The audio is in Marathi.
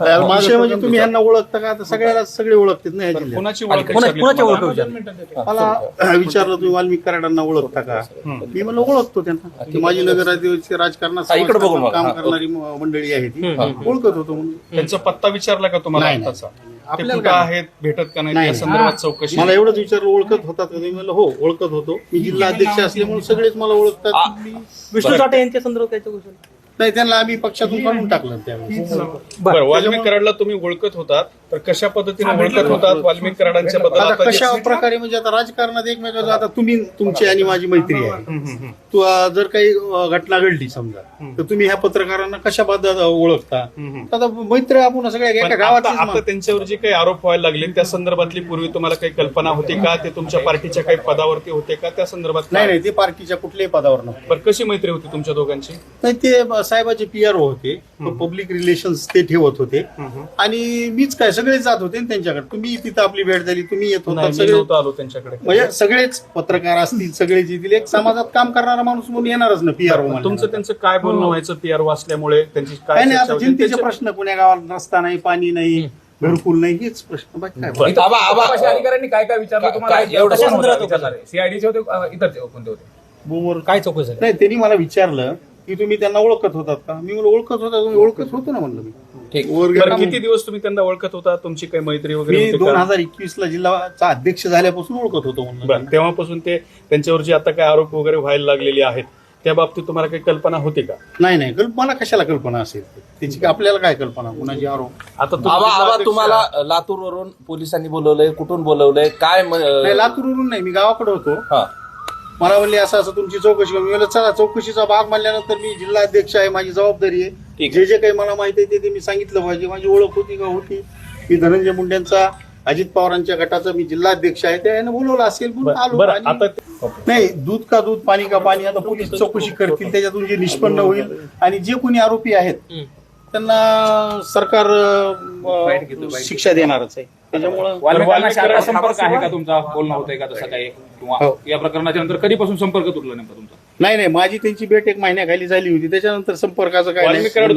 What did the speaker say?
विषय म्हणजे तुम्ही यांना ओळखता का? आता सगळ्याला सगळे ओळखतात ना जिल्ह्यात. कुणाची ओळख कोणाची? मला विचारलं तुम्ही वाल्मिक कराडांना ओळखता का? मी म्हणलं ओळखतो त्यांना. ती माझी नगराध्यक्षी राजकारणात हा, इकडे बघून समाजकारणात. काम हा, करणारी मंडळी आहे ती. ओळखत होतो म्हणून. त्यांचा पत्ता विचारला का तुम्हाला नाही, आताचा नाही. ते आपल्याला कुठं काय? आहेत भेटत का नाही? नाही, या नाही. संदर्भात चौकशी. मला एवढंच विचारलं ओळखत होतात का तुम्ही म्हणलं हो ओळखत होतो. मी जिल्हा अध्यक्ष असल्यामुळे सगळेच मला ओळखतात. मी- विष्णू साठे यांच्या संदर्भात काय चौकशी? झाली? नाही त्यांना आम्ही पक्षातून काढून टाकलं त्यावेळेस. बरं वाल्मिक कराडला तुम्ही ओळखत होतात तर कशा पद्धतीने ओळखत होतात वाल्मिक कराडांच्या बद्दल? आता आता जे- कशा प्रकारे म्हणजे आता राजकारणात एकमेकांचं आता तुम्ही तुमची आणि माझी मैत्री आहे. तू अं, जर काही अं, घटना घडली समजा तर तुम्ही ह्या पत्रकारांना कशा पद्धत ओळखता? आता मैत्री आपण सगळ्या एका पण गावात आता त्यांच्यावर जे काही आरोप व्हायला लागले त्या संदर्भातली पूर्वी तुम्हाला काही कल्पना होती का? ते तुमच्या पार्टीच्या काही पदावरती होते का? त्या संदर्भात नाही? नाही ते पार्टीच्या कुठल्याही पदावर नव्हते. बरं कशी मैत्री होती तुमच्या दोघांची? नाही ते साहेबाचे पीआर होते पब्लिक रिलेशन्स ते ठेवत होते. आणि मीच काय सगळेच जात होते त्यांच्याकडे. तुम्ही तिथं आपली भेट झाली तुम्ही येत होता सगळे आलो त्यांच्याकडे. म्हणजे सगळेच पत्रकार असतील सगळेच येतील एक समाजात काम करणारा माणूस म्हणून येणारच ना पीआर तुमचं त्यांचं काय बोलणं व्हायचं पीआर वाचल्यामुळे त्यांची काय नाही चर्चा आता होती? जनतेचे प्रश्न पुण्या गावात रस्ता नाही पाणी नाही घरकुल नाही हेच प्रश्न अधिकाऱ्यांनी काय काय विचारलं तुम्हाला? एवढं सीआयडीचे होते. इतर कोणते होते? काय चौकशी नाही त्यांनी मला विचारलं की तुम्ही त्यांना ओळखत होतात का? मी म्हणलं ओळखत होता. तुम्ही ओळखत होतो ना? म्हणलं मी. ठीक. वर बरं गेला किती दिवस तुम्ही त्यांना ओळखत होता? तुमची काही मैत्री वगैरे मी होती दोन का? हजार एकवीस ला जिल्हाचा अध्यक्ष झाल्यापासून ओळखत होतो म्हणलं. बरं तेव्हापासून ते त्यांच्यावर जे आता काय आरोप वगैरे व्हायला लागलेले आहेत त्या बाबतीत तुम्हाला काही कल्पना होती का? नाही नाही. कल्प- मला कशाला कल्पना असेल? त्याची काय- आपल्याला काय कल्पना? कुणाची आरोप? आता तुम्ही आबा आबा जिल्हाध्यक्ष तुम्हाला लातूर वरून पोलिसांनी बोलवलंय कुठून बोलवलंय काय म- नाही लातूरवरून नाही. मी गावाकडे होतो. हा. मला म्हणले असं असं तुमची चौकशी करू. मी म्हणलं चला चौकशीचा भाग म्हणल्यानंतर मी जिल्हा अध्यक्ष आहे माझी जबाबदारी आहे. ठीक जे जे काही मला माहिती आहे ते- ते मी सांगितलं पाहिजे. माझी ओळख होती का होती? मी धनंजय मुंडेंचा अजित पवारांच्या गटाचा मी जिल्हा अध्यक्ष आहे त्याने बोलवलं असेल म्हणून आलो बरं, आणि- आता ते- नाही दूध का दूध पाणी का पाणी आता पोलीस चौकशी करतील त्याच्यातून जे निष्पन्न होईल. आणि जे कोणी आरोपी आहेत त्यांना सरकार अं, शिक्षा देणारच आहे. त्याच्यामुळं वाल्मिकांना संपर्क आहे का तुमचा? बोलणं होतंय का तसं काही? किंवा हो. या प्रकरणाच्या नंतर कधीपासून संपर्क तुटला नेमका तुमचा नाही नाही माझी त्यांची भेट एक महिन्याखाली झाली होती त्याच्यानंतर संपर्काचं काय वाल्मिक नाही